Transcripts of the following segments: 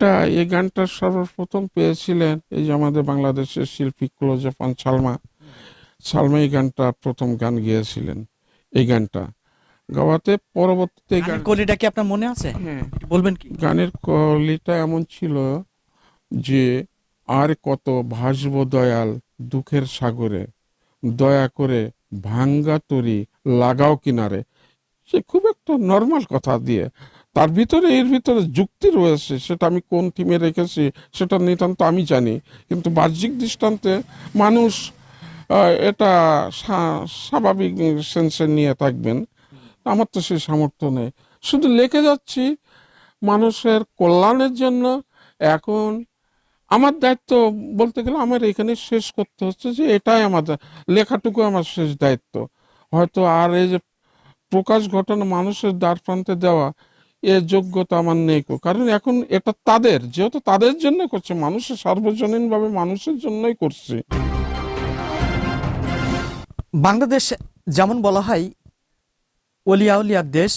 ওটা এই গানটা সর্বপ্রথম পেয়েছিলেন এই যে আমাদের বাংলাদেশের শিল্পী ক্লোজাফান সালমা। সালমা এই গানটা প্রথম গান গেয়েছিলেন এই গানটা। গাওয়াতে পরবর্তীতে গান গানের কলিটা কি আপনার মনে আছে? হ্যাঁ। বলবেন কি? গানের কলিটা এমন ছিল যে আর কত ভাসব দয়াল দুঃখের সাগরে দয়া করে ভাঙ্গা তরি লাগাও কিনারে। সে খুব একটা নর্মাল কথা দিয়ে তার ভিতরে এর ভিতরে যুক্তি রয়েছে, সেটা আমি কোন টিমে রেখেছি সেটা নিতান্ত আমি জানি। কিন্তু বাহ্যিক দৃষ্টান্তে মানুষ এটা স্বা- স্বাভাবিক সেন্সে নিয়ে থাকবেন। আমার তো সেই সামর্থ্য নেই। শুধু লিখে যাচ্ছি, মানুষের কল্যাণের জন্য এখন আমার দায়িত্ব বলতে গেলে আমার এখানে শেষ করতে হচ্ছে যে এটাই আমাদের লেখাটুকু আমার শেষ দায়িত্ব। হয়তো আর এই যে প্রকাশ ঘটানো মানুষের দ্বার প্রান্তে দেওয়া এর যোগ্যতা আমার নেই। কারণ এখন এটা তাদের, যেহেতু তাদের জন্য করছে মানুষের সার্বজনীন ভাবে মানুষের জন্যই করছে। বাংলাদেশ যেমন বলা হয় অলিয়া উলিয়ার দেশ,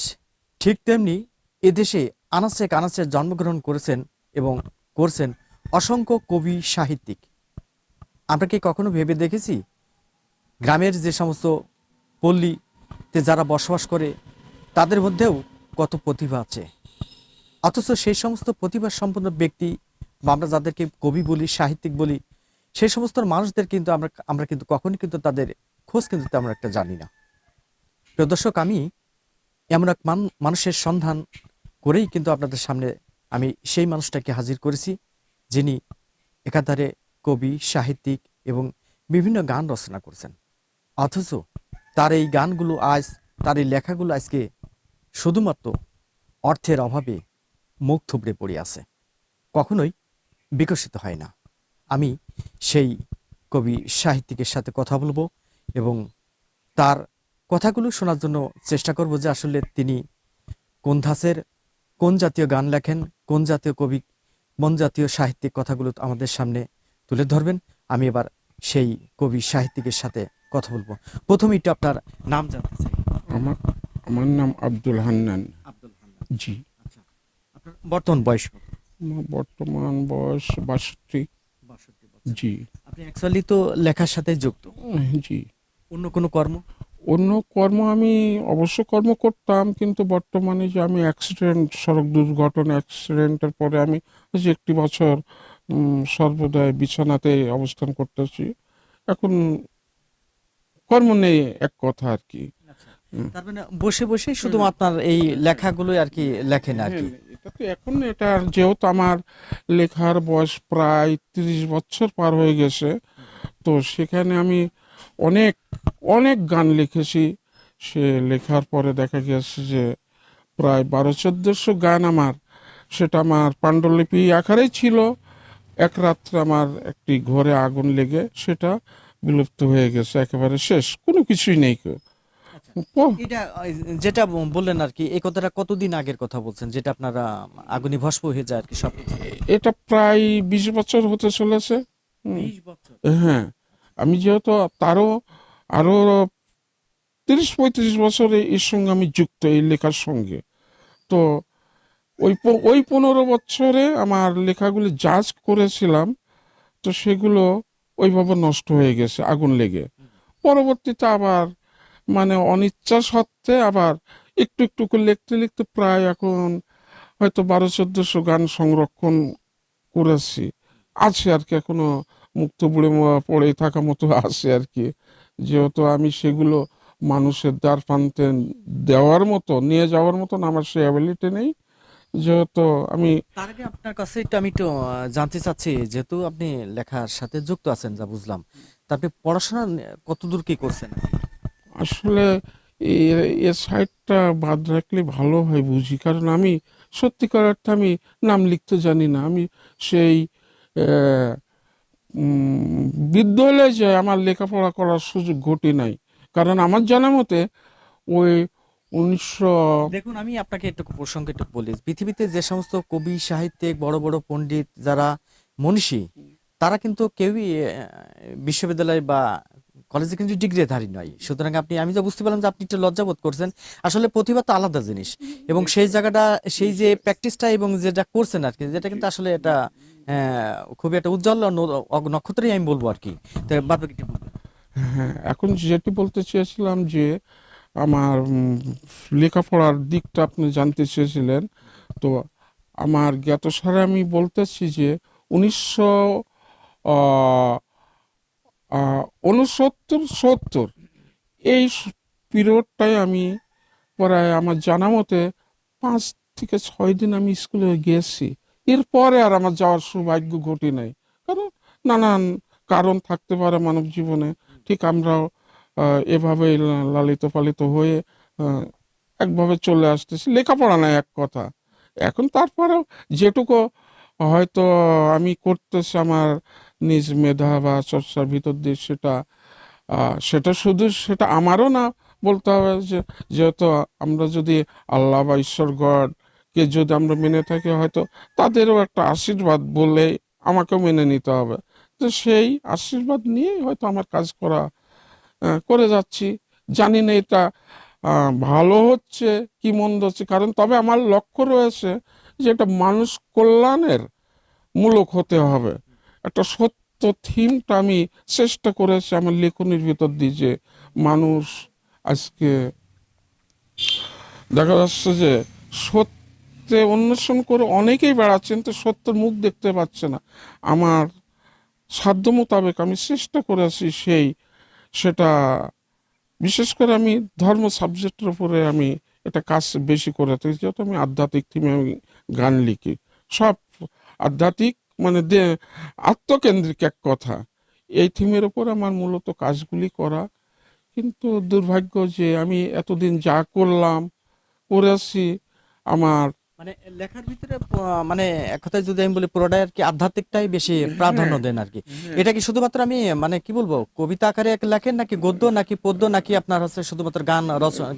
ঠিক তেমনি এদেশে আনাচে কানাচে জন্মগ্রহণ করেছেন এবং করছেন অসংখ্য কবি সাহিত্যিক। আমরা কি কখনো ভেবে দেখেছি? গ্রামের যে সমস্ত পল্লীতে যারা বসবাস করে, তাদের মধ্যেও কত প্রতিভা আছে। অথচ সেই সমস্ত প্রতিভা সম্পন্ন ব্যক্তি, বা আমরা যাদেরকে কবি বলি, সাহিত্যিক বলি, সেই সমস্ত মানুষদের কিন্তু আমরা আমরা কিন্তু কখনই কিন্তু তাদের খোঁজ কিন্তু তেমন একটা জানি না। প্রিয় দর্শক, আমি এমন এক মান- মানুষের সন্ধান করেই কিন্তু আপনাদের সামনে আমি সেই মানুষটাকে হাজির করেছি, যিনি একাধারে কবি, সাহিত্যিক এবং বিভিন্ন গান রচনা করেছেন। অথচ তার এই গানগুলো আজ, তার এই লেখাগুলো আজকে শুধুমাত্র অর্থের অভাবে মুখ থুবড়ে পড়ে আছে। কখনোই বিকশিত হয় না। আমি সেই কবি সাহিত্যিকের সাথে কথা বলব এবং তার কথাগুলো শোনার জন্য চেষ্টা করব যে আসলে তিনি কোন ধাঁচের, কোন জাতীয় গান লেখেন, কোন জাতীয় কবি, কোন জাতীয় সাহিত্যিক কথাগুলো আমাদের সামনে তুলে ধরবেন। আমি এবার সেই কবি সাহিত্যিকের সাথে কথা বলব। প্রথমেই একটু আপনার নাম জানতে চাই। আমার আমার নাম আব্দুল হান্নান। আব্দুল হান্নান। জি। আচ্ছা আপনার বর্তমান বয়স কত? আমার বর্তমান বয়স বাষট্টি। জি। আপনি অ্যাকচুয়ালি তো লেখার সাথে যুক্ত। জি। অন্য কোনো কর্ম? অন্য কর্ম আমি অবশ্য কর্ম করতাম কিন্তু বর্তমানে যে আমি অ্যাক্সিডেন্ট সড়ক দুর্ঘটনা অ্যাক্সিডেন্টের পরে আমি যে একটি বছর উম, সর্বদাই বিছানাতে অবস্থান করতেছি। এখন কর্ম নেই এক কথা আর কি। তার মানে বসে বসে শুধু আপনার এই লেখাগুলোই আর কি লেখেন আর কি? এটা তো এখন এটা যেহেতু আমার লেখার বয়স প্রায় তিরিশ বছর পার হয়ে গেছে তো সেখানে আমি অনেক অনেক গান লিখেছি। সে লেখার পরে দেখা গেছে যে প্রায় বারো চোদ্দশো গান আমার সেটা আমার পাণ্ডুলিপি আকারেই ছিল। এক রাত্রে আমার একটি ঘরে আগুন লেগে সেটা বিলুপ্ত হয়ে গেছে একেবারে শেষ কোনো কিছুই নেই। কো। এটা যেটা বললেন আর কি এই কথাটা কতদিন আগের কথা বলছেন যেটা আপনারা আগুনে ভস্ম হয়ে যায় আর কি সব এটা প্রায় বিশ বছর হতে চলেছে। হ্যাঁ। আমি যেহেতু তারও আরও তিরিশ পঁয়ত্রিশ বছরে এর সঙ্গে আমি যুক্ত এই লেখার সঙ্গে। তো ওই ওই পনেরো বছরে আমার লেখাগুলি জাজ করেছিলাম তো সেগুলো ওইভাবে নষ্ট হয়ে গেছে আগুন লেগে। পরবর্তীতে আবার মানে অনিচ্ছা সত্ত্বে আবার একটু একটু করে লিখতে লিখতে প্রায় এখন হয়তো বারো, চোদ্দশো গান সংরক্ষণ করেছি। আছে আর কি, এখনও মুক্ত বুড়ে পড়ে থাকা মতো আছে আর কি। যেহেতু আমি সেগুলো মানুষের দ্বার প্রান্তে দেওয়ার মতো, নিয়ে যাওয়ার মতন আমার সে অ্যাবিলিটি নেই। যেহেতু আমি তার আগে আপনার কাছে একটু আমি একটু জানতে চাচ্ছি, যেহেতু আপনি লেখার সাথে যুক্ত আছেন, যা বুঝলাম। তা আপনি পড়াশোনা কতদূর কি করছেন? আসলে এ- সাইডটা বাদ রাখলে ভালো হয় বুঝি। কারণ আমি, সত্যিকার অর্থে আমি নাম লিখতে জানি না। আমি সেই বিদ্যালয়ে যে আমার লেখাপড়া করার সুযোগ ঘটে নাই। কারণ আমার জানা মতে, ওই উনিশশো দেখুন, আমি আপনাকে একটু প্রসঙ্গে একটু বলি। পৃথিবীতে যে সমস্ত কবি, সাহিত্যিক, বড় বড় পণ্ডিত যারা মনীষী, তারা কিন্তু কেউই বিশ্ববিদ্যালয় বা কলেজে কিন্তু ডিগ্রিধারী নয়। সুতরাং আপনি, আমি যা বুঝতে পারলাম যে আপনি একটু লজ্জাবোধ করছেন, আসলে প্রতিভা তো আলাদা জিনিস। এবং সেই জায়গাটা, সেই যে প্র্যাকটিসটা এবং যেটা করছেন আর কি যেটা কিন্তু আসলে এটা খুবই একটা উজ্জ্বল নক্ষত্রই আমি বলব আর কি হ্যাঁ এখন যেটি বলতে চেয়েছিলাম যে, আমার লেখাপড়ার দিকটা আপনি জানতে চেয়েছিলেন, তো আমার জ্ঞাতসারে আমি বলতেছি যে, উনিশশো উনসত্তর সত্তর। এই পিরিয়ডটাই আমি প্রায় আমার জানা মতে পাঁচ থেকে ছয় দিন আমি স্কুলে গিয়েছি। এরপরে আর আমার যাওয়ার সৌভাগ্য ঘটে নাই। কারণ নানান কারণ থাকতে পারে মানব জীবনে। ঠিক আমরাও আহ, এভাবেই লালিত পালিত হয়ে একভাবে চলে আসতেছি। লেখাপড়া নাই এক কথা। এখন তারপরেও যেটুকু হয়তো আমি করতেছি আমার নিজ মেধা বা চর্চার ভিতর দিয়ে সেটা সেটা শুধু সেটা আমারও না বলতে হবে যে, যেহেতু আমরা যদি আল্লাহ বা ঈশ্বর গডকে যদি আমরা মেনে থাকি, হয়তো তাদেরও একটা আশীর্বাদ বলে আমাকেও মেনে নিতে হবে। তো সেই আশীর্বাদ নিয়েই হয়তো আমার কাজ করা করে যাচ্ছি। জানি না এটা ভালো হচ্ছে কি মন্দ হচ্ছে, কারণ তবে আমার লক্ষ্য রয়েছে যে এটা মানুষ কল্যাণের মূলক হতে হবে। একটা সত্য থিমটা আমি চেষ্টা করেছি আমার লেখনির ভিতর দিয়ে যে মানুষ আজকে দেখা যাচ্ছে যে সত্যে অন্বেষণ করে অনেকেই বেড়াচ্ছেন, তো সত্যের মুখ দেখতে পাচ্ছে না। আমার সাধ্য মোতাবেক আমি চেষ্টা করেছি সেই, সেটা বিশেষ করে আমি ধর্ম সাবজেক্টের উপরে আমি এটা কাজ বেশি করে থাকি। যেহেতু আমি আধ্যাত্মিক থিমে আমি গান লিখি। সব আধ্যাত্মিক মানে দে- আত্মকেন্দ্রিক এক কথা। এই থিমের ওপর আমার মূলত কাজগুলি করা। কিন্তু দুর্ভাগ্য যে আমি এতদিন যা করলাম করেছি আমার মানে লেখার ভিতরে মানে এক কথায় যদি আমি বলি পুরোটাই আর কি আধ্যাত্মিকটাই বেশি প্রাধান্য দেন আর কি। এটা কি শুধুমাত্র আমি মানে কি বলব কবিতা আকারে এক লেখেন নাকি গদ্য নাকি পদ্য নাকি আপনার হচ্ছে শুধুমাত্র গান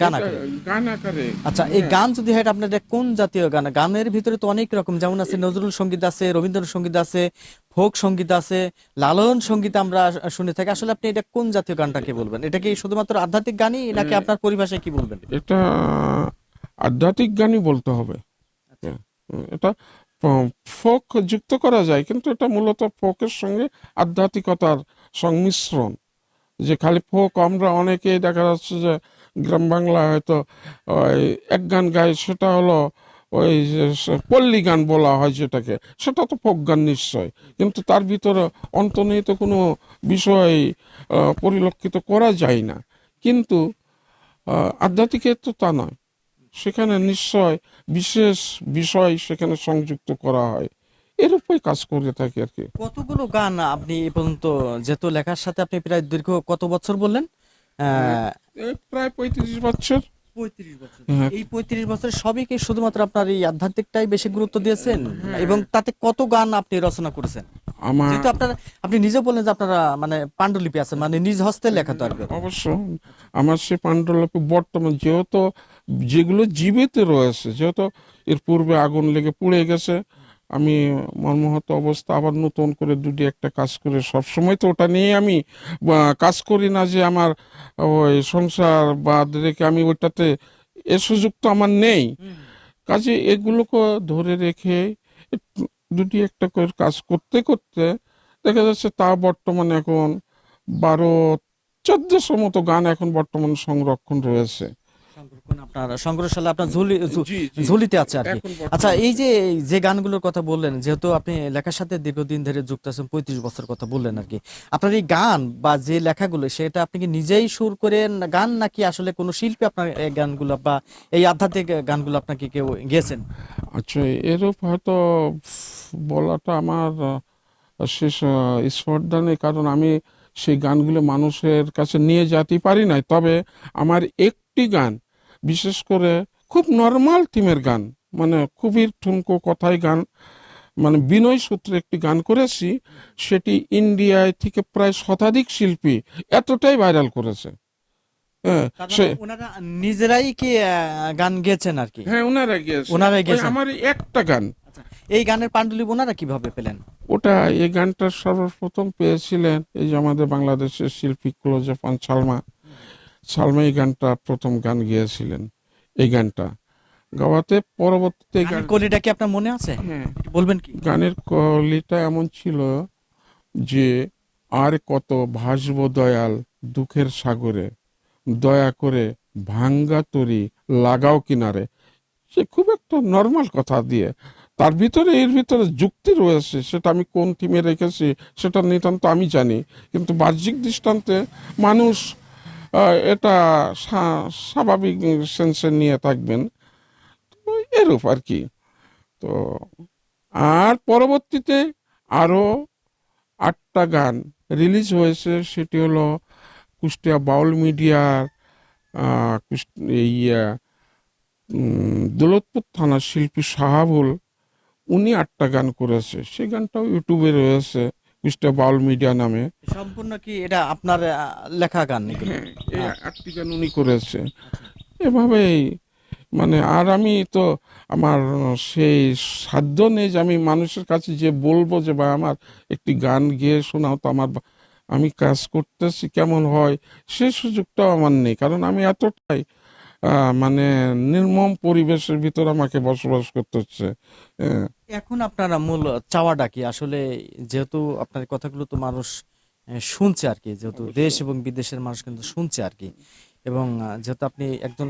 গান আকারে? গান আকারে। আচ্ছা এই গান যদি হয় আপনার কোন জাতীয় গান? গানের ভিতরে তো অনেক রকম যেমন আছে নজরুল সংগীত আছে রবীন্দ্র সংগীত আছে ফোক সংগীত আছে লালন সংগীত আমরা শুনে থাকি। আসলে আপনি এটা কোন জাতীয় গানটাকে বলবেন? এটা কি শুধুমাত্র আধ্যাত্মিক গানই নাকি আপনার পরিভাষায় কি বলবেন? এটা আধ্যাত্মিক গানই বলতে হবে। এটা ফোক যুক্ত করা যায়, কিন্তু এটা মূলত ফোকের সঙ্গে আধ্যাত্মিকতার সংমিশ্রণ। যে খালি ফোক, আমরা অনেকেই দেখা যাচ্ছে যে গ্রাম বাংলা হয়তো, ওই এক গান গায়, সেটা হলো ওই পল্লী গান বলা হয় যেটাকে, সেটা তো ফোক গান নিশ্চয়। কিন্তু তার ভিতরে অন্তর্নিহিত কোনো বিষয় পরিলক্ষিত করা যায় না। কিন্তু আধ্যাত্মিকের তো তা নয়। সেখানে নিশ্চয় বিশেষ বিষয় সেখানে সংযুক্ত করা হয়। এর উপরে কাজ করে থাকি আর কি। কতগুলো গান আপনি এ পর্যন্ত যেহেতু লেখার সাথে আপনি প্রায় দীর্ঘ কত বছর বললেন? প্রায় পঁয়ত্রিশ বছর। বছর। হ্যাঁ। এই পঁয়ত্রিশ বছর সবই কি শুধুমাত্র আপনার এই আধ্যাত্মিকটাই বেশি গুরুত্ব দিয়েছেন? এবং তাতে কত গান আপনি রচনা করেছেন? আমার যেহেতু আপনার আপনি নিজে বললেন যে আপনারা মানে পাণ্ডুলিপি আছে মানে নিজ হস্তে লেখা তো। অবশ্য। আমার সে পাণ্ডুলিপি বর্তমান যেহেতু যেগুলো জীবিত রয়েছে যেহেতু এর পূর্বে আগুন লেগে পুড়ে গেছে, আমি মর্মাহত অবস্থা আবার নতুন করে দুটি একটা কাজ করে, সবসময় তো ওটা নিয়ে আমি কাজ করি না যে আমার ওই সংসার বা রেখে আমি ওইটাতে এ সুযোগ তো আমার নেই। কাজে এগুলোকে ধরে রেখে দুটি একটা করে কাজ করতে করতে দেখা যাচ্ছে তা বর্তমানে এখন বারো, চোদ্দশো মতো গান এখন বর্তমানে সংরক্ষণ রয়েছে। আপনার সংগ্রহশালা আপনার ঝুলি। ঝুলিতে আছে আর কি। আচ্ছা এই যে যে গানগুলোর কথা বললেন যেহেতু আপনি লেখার সাথে দীর্ঘদিন ধরে যুক্ত আছেন পঁয়ত্রিশ বছর কথা বললেন আর কি। আপনার এই গান বা যে লেখাগুলো সেটা আপনি কি নিজেই সুর করেন গান নাকি আসলে কোনো শিল্পী আপনার এই গানগুলো বা এই আধ্যাত্মিক গানগুলো আপনাকে কেউ গেছেন আচ্ছা এরূপ হয়তো বলাটা আমার শেষ স্পর্ধা নেই কারণ আমি সেই গানগুলো মানুষের কাছে নিয়ে যেতে পারি নাই। তবে আমার একটি গান বিশেষ করে খুব নর্মাল থিমের গান। মানে খুবই ঠুনকো কথাই গান। মানে বিনয় সূত্রে একটি গান করেছি সেটি ইন্ডিয়ায় থেকে প্রায় শতাধিক শিল্পী এতটাই ভাইরাল করেছে। হ্যাঁ মানে নিজেরাই কি গান গেয়েছেন আর কি? হ্যাঁ ওনারা গিয়েছে ওনারাই ওই আমার একটা গান। আচ্ছা, এই গানের পাণ্ডুলিপি ওনারা কীভাবে পেলেন? ওটা এই গানটা সর্বপ্রথম পেয়েছিলেন এই যে আমাদের বাংলাদেশের শিল্পী ক্লোজেফান সালমা সালমা এই গানটা প্রথম গান গেয়েছিলেন। এই গানটা। গাওয়াতে পরবর্তীতে গান কলিটা কি আপনার মনে আছে? হ্যাঁ। বলবেন কি? গানের কলিটা এমন ছিল যে আর কত ভাসব দয়াল দুঃখের সাগরে দয়া করে ভাঙ্গা তরি লাগাও কিনারে। সে খুব একটা নর্মাল কথা দিয়ে। তার ভিতরে এর ভিতরে যুক্তি রয়েছে সেটা আমি কোন টিমে রেখেছি সেটা নিতান্ত আমি জানি। কিন্তু বাহ্যিক দৃষ্টান্তে মানুষ এটা স্বা- স্বাভাবিক সেন্সে নিয়ে থাকবেন। তো এরূপ আর কি। তো আর পরবর্তীতে আরও আটটা গান রিলিজ হয়েছে। সেটি হলো কুষ্টিয়া বাউল মিডিয়ার ইয়া দৌলতপুর থানার শিল্পী সাহাবুল, উনি আটটা গান করেছে। সেই গানটাও ইউটিউবে রয়েছে। কুষ্টিয়া বাউল মিডিয়া নামে। সম্পূর্ণ কি এটা আপনার লেখা গান আটটি গান উনি করেছে। এভাবেই মানে আর আমি তো আমার সেই সাধ্য নেই যে আমি মানুষের কাছে যে বলব যে বা আমার একটি গান গেয়ে শোনাও তো আমার আমি কাজ করতেছি কেমন হয় সে সুযোগটাও আমার নেই। কারণ আমি এতটাই মানে নির্মম পরিবেশের ভিতর আমাকে বসবাস করতে হচ্ছে। হ্যাঁ। এখন আপনার মূল চাওয়াটা কি? আসলে যেহেতু আপনার কথাগুলো তো মানুষ শুনছে আর কি যেহেতু দেশ এবং বিদেশের মানুষ কিন্তু শুনছে আর কি এবং যেহেতু আপনি একজন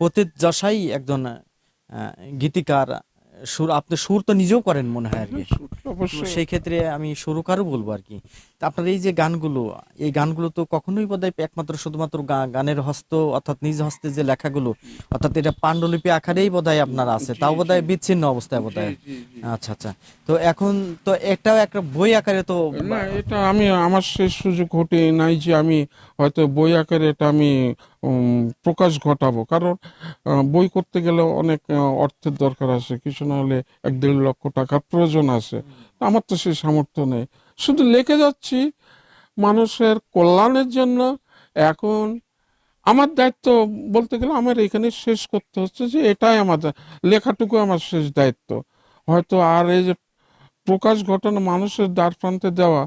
পতিত যশাই একজন গীতিকার সুর আপনি সুর তো নিজেও করেন মনে হয় আর কি সেই ক্ষেত্রে আমি সুরকারও বলব আর কি আপনার এই যে গানগুলো এই গানগুলো তো কখনোই বোধহয় একমাত্র শুধুমাত্র গানের হস্ত অর্থাৎ নিজ হস্তে যে লেখাগুলো অর্থাৎ এটা পাণ্ডুলিপি আকারেই বোধহয় আপনার আছে। তাও বোধহয় বিচ্ছিন্ন অবস্থায় বোধহয়। আচ্ছা আচ্ছা। তো এখন তো এটাও একটা বই আকারে তো না এটা আমি আমার সেই সুযোগ ঘটে নাই যে আমি হয়তো বই আকারে এটা আমি প্রকাশ ঘটাবো। কারণ বই করতে গেলে অনেক অর্থের দরকার আছে। কিছু না হলে এক দেড় লক্ষ টাকার প্রয়োজন আছে। আমার তো সেই সামর্থ্য নেই। শুধু লিখে যাচ্ছি মানুষের কল্যাণের জন্য। এখন আমার দায়িত্ব বলতে গেলে আমার এখানে শেষ করতে হচ্ছে যে এটাই আমার লেখাটুকু আমার শেষ দায়িত্ব। হয়তো আর এই যে প্রকাশ ঘটানো মানুষের দ্বার প্রান্তে দেওয়া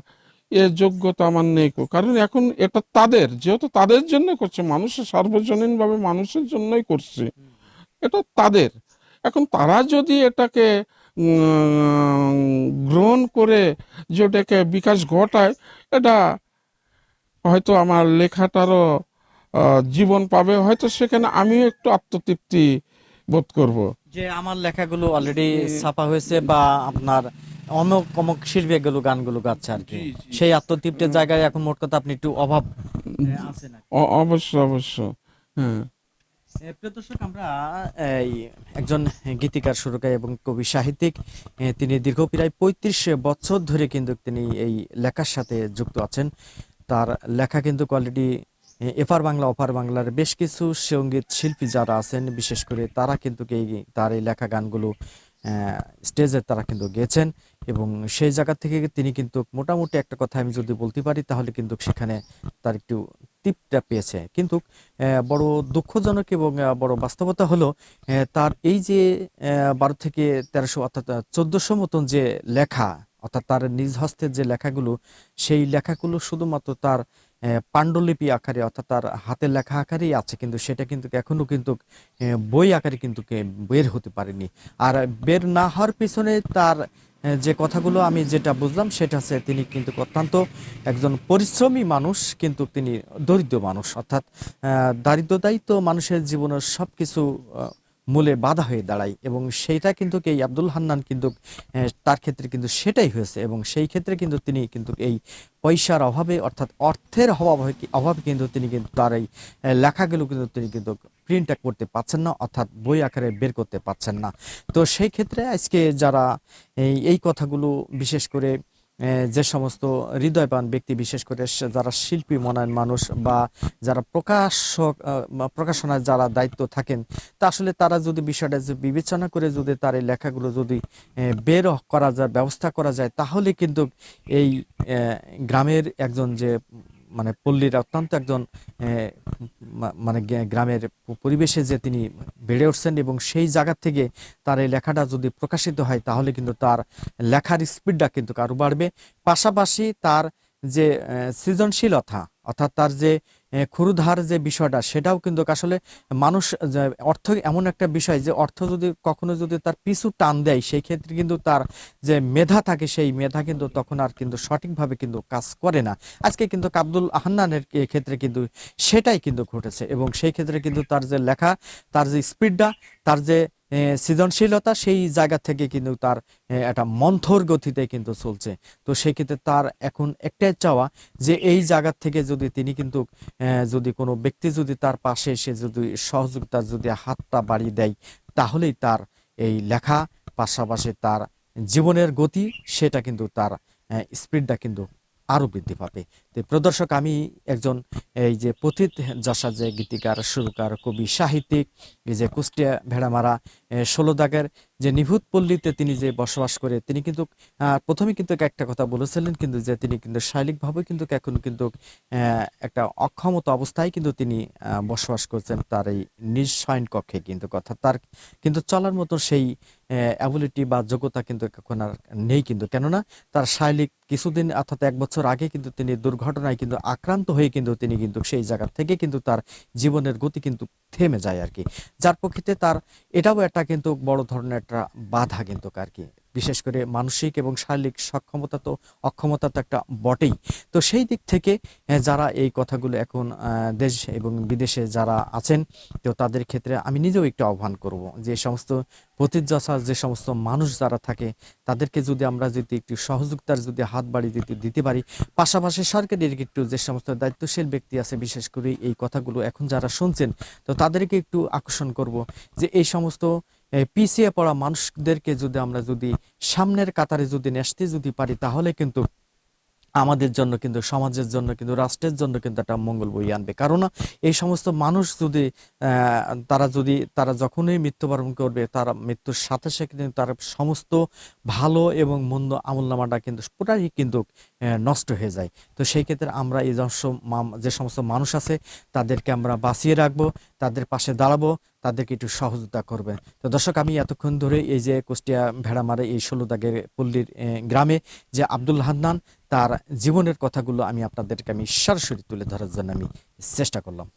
এর যোগ্যতা আমার নেই কারণ এখন এটা তাদের, যেহেতু তাদের জন্য করছে মানুষের সার্বজনীনভাবে মানুষের জন্যই করছে। এটা তাদের। এখন তারা যদি এটাকে গ্রহণ করে যেটাকে বিকাশ ঘটায় এটা হয়তো আমার লেখাটারও জীবন পাবে। হয়তো সেখানে আমিও একটু আত্মতৃপ্তি বোধ করব। যে আমার লেখাগুলো অলরেডি ছাপা হয়েছে বা আপনার অমক অমক শিল্পী এগুলো গানগুলো গাচ্ছে আর কি। সেই আত্মতৃপ্তির জায়গায় এখন মোট কথা আপনি একটু অভাব অবশ্য অবশ্য হ্যাঁ। প্রিয় দর্শক, আমরা একজন গীতিকার, সুরকার এবং কবি সাহিত্যিক তিনি দীর্ঘ প্রায় পঁয়ত্রিশ বছর ধরে কিন্তু তিনি এই লেখার সাথে যুক্ত আছেন। তার লেখা কিন্তু অলরেডি এপার বাংলা, ওপার বাংলার বেশ কিছু সংগীত শিল্পী যারা আছেন, বিশেষ করে তারা কিন্তু এই তার এই লেখা গানগুলো স্টেজে তারা কিন্তু গেছেন এবং সেই জায়গা থেকে তিনি কিন্তু মোটামুটি একটা কথা আমি যদি বলতে পারি, তাহলে কিন্তু সেখানে তার একটু টিপটা পেয়েছে। কিন্তু বড় দুঃখজনক এবং বড় বাস্তবতা হলো তার এই যে বারো থেকে তেরোশো অর্থাৎ চোদ্দশো মতন যে লেখা, অর্থাৎ তার নিজ হস্তের যে লেখাগুলো, সেই লেখাগুলো শুধুমাত্র তার পাণ্ডুলিপি আকারে, অর্থাৎ তার হাতের লেখা আকারেই আছে, কিন্তু সেটা কিন্তু এখনও কিন্তু বই আকারে কিন্তু বের হতে পারেনি। আর বের না হওয়ার পিছনে তার যে কথাগুলো আমি যেটা বুঝলাম সেটা হচ্ছে তিনি কিন্তু অত্যন্ত একজন পরিশ্রমী মানুষ কিন্তু তিনি দরিদ্র মানুষ। অর্থাৎ দারিদ্রতাই তো মানুষের জীবনের সবকিছু আহ, মূলে বাধা হয়ে দাঁড়ায় এবং সেইটা কিন্তু এই আব্দুল হান্নান কিন্তু তার ক্ষেত্রে কিন্তু সেটাই হয়েছে এবং সেই ক্ষেত্রে কিন্তু তিনি কিন্তু এই পয়সার অভাবে অর্থাৎ অর্থের অভাব অভাবে কিন্তু তিনি কিন্তু তার এই লেখাগুলো কিন্তু তিনি কিন্তু প্রিন্ট করতে পারছেন না, অর্থাৎ বই আকারে বের করতে পারছেন না। তো সেই ক্ষেত্রে আজকে যারা এই কথাগুলো বিশেষ করে যে সমস্ত হৃদয়বান ব্যক্তি, বিশেষ করে যারা শিল্পী মনায়ন মানুষ বা যারা প্রকাশক প্রকাশনার যারা দায়িত্ব থাকেন, তা আসলে তারা যদি বিষয়টা যে বিবেচনা করে যদি তার এই লেখাগুলো যদি বের করা যায়, ব্যবস্থা করা যায়, তাহলে কিন্তু এই গ্রামের একজন যে মানে পল্লীর অত্যন্ত একজন মানে গ্রামের পরিবেশে যে তিনি বেড়ে উঠছেন এবং সেই জায়গা থেকে তার এই লেখাটা যদি প্রকাশিত হয়, তাহলে কিন্তু তার লেখার স্পিডটা কিন্তু কারও বাড়বে। পাশাপাশি তার যে সৃজনশীলতা অর্থাৎ তার যে ক্ষুরধার যে বিষয়টা, সেটাও কিন্তু আসলে মানুষ অর্থ এমন একটা বিষয় যে, অর্থ যদি কখনো যদি তার পিছু টান দেয়, সেই ক্ষেত্রে কিন্তু তার যে মেধা থাকে, সেই মেধা কিন্তু তখন আর কিন্তু সঠিকভাবে কিন্তু কাজ করে না। আজকে কিন্তু আব্দুল আহান্নানের ক্ষেত্রে কিন্তু সেটাই কিন্তু ঘটেছে এবং সেই ক্ষেত্রে কিন্তু তার যে লেখা, তার যে স্পিডটা, তার যে সৃজনশীলতা, সেই জায়গা থেকে কিন্তু তার একটা মন্থর গতিতে কিন্তু চলছে। তো সেই ক্ষেত্রে তার এখন একটাই চাওয়া যে, এই জায়গা থেকে যদি তিনি কিন্তু যদি কোনো ব্যক্তি যদি তার পাশে এসে যদি সহযোগিতা যদি হাতটা বাড়িয়ে দেয়, তাহলেই তার এই লেখা পাশাপাশি তার জীবনের গতি, সেটা কিন্তু তার স্পিডটা কিন্তু আরও বৃদ্ধি পাবে। তো প্রদর্শক, আমি একজন এই যে পথিত যশা যে গীতিকার, সুরকার, কবি, সাহিত্যিক, এই যে কুষ্টিয়া ভেড়ামারা ষোলো দাগের যে নিভূত পল্লীতে তিনি যে বসবাস করে, তিনি কিন্তু প্রথমে কিন্তু একটা কথা বলেছিলেন কিন্তু যে তিনি কিন্তু শারীরিকভাবে কিন্তু এখন কিন্তু একটা অক্ষমতা অবস্থায় কিন্তু তিনি বসবাস করছেন তার এই নিজ কক্ষে কিন্তু কথা। তার কিন্তু চলার মতো সেই অ্যাবিলিটি বা যোগ্যতা কিন্তু এখন আর নেই কিন্তু। কেননা তার শারীরিক কিছুদিন অর্থাৎ এক বছর আগে কিন্তু তিনি দুর্ঘটনায় কিন্তু আক্রান্ত হয়ে কিন্তু তিনি কিন্তু সেই জায়গা থেকে কিন্তু তার জীবনের গতি কিন্তু থেমে যায় আর কি। যার পক্ষে তার এটাও একটা কিন্তু বড় ধরনের একটা বাধা কিন্তু আর কি। বিশেষ করে মানসিক এবং শারীরিক সক্ষমতা তো, অক্ষমতা তো একটা বটেই। তো সেই দিক থেকে যারা এই কথাগুলো এখন দেশ এবং বিদেশে যারা আছেন, তো তাদের ক্ষেত্রে আমি নিজেও একটু আহ্বান করব যে সমস্ত প্রতিযাচার যে সমস্ত মানুষ যারা থাকে, তাদেরকে যদি আমরা যদি একটু সহযোগিতার যদি হাত বাড়িয়ে দিতে দিতে পারি, পাশাপাশি সরকারের একটু যে সমস্ত দায়িত্বশীল ব্যক্তি আছে, বিশেষ করে এই কথাগুলো এখন যারা শুনছেন, তো তাদেরকে একটু আকর্ষণ করব যে এই সমস্ত পিছিয়ে পড়া মানুষদেরকে যদি আমরা যদি সামনের কাতারে যদি নেসতে যদি পারি, তাহলে কিন্তু আমাদের জন্য কিন্তু, সমাজের জন্য কিন্তু, রাষ্ট্রের জন্য কিন্তু একটা মঙ্গল বই আনবে। কারণ এই সমস্ত মানুষ যদি তারা যদি, তারা যখনই মৃত্যুবরণ করবে, তারা মৃত্যুর সাথে সাথে কিন্তু তার সমস্ত ভালো এবং মন্দ আমলনামাটা কিন্তু পুরাই কিন্তু নষ্ট হয়ে যায়। তো সেই ক্ষেত্রে আমরা এই যে সমস্ত মানুষ আছে, তাদেরকে আমরা বাঁচিয়ে রাখব, তাদের পাশে দাঁড়াবো তাদেরকে একটু সহযোগিতা করবে। তো দর্শক, আমি এতক্ষণ ধরে এই যে কুষ্টিয়া ভেড়ামারে এই ষোলো দাগের পল্লীর গ্রামে যে আব্দুল হান্নান, তার জীবনের কথাগুলো আমি আপনাদেরকে আমি সরাসরি তুলে ধরার জন্য আমি চেষ্টা করলাম।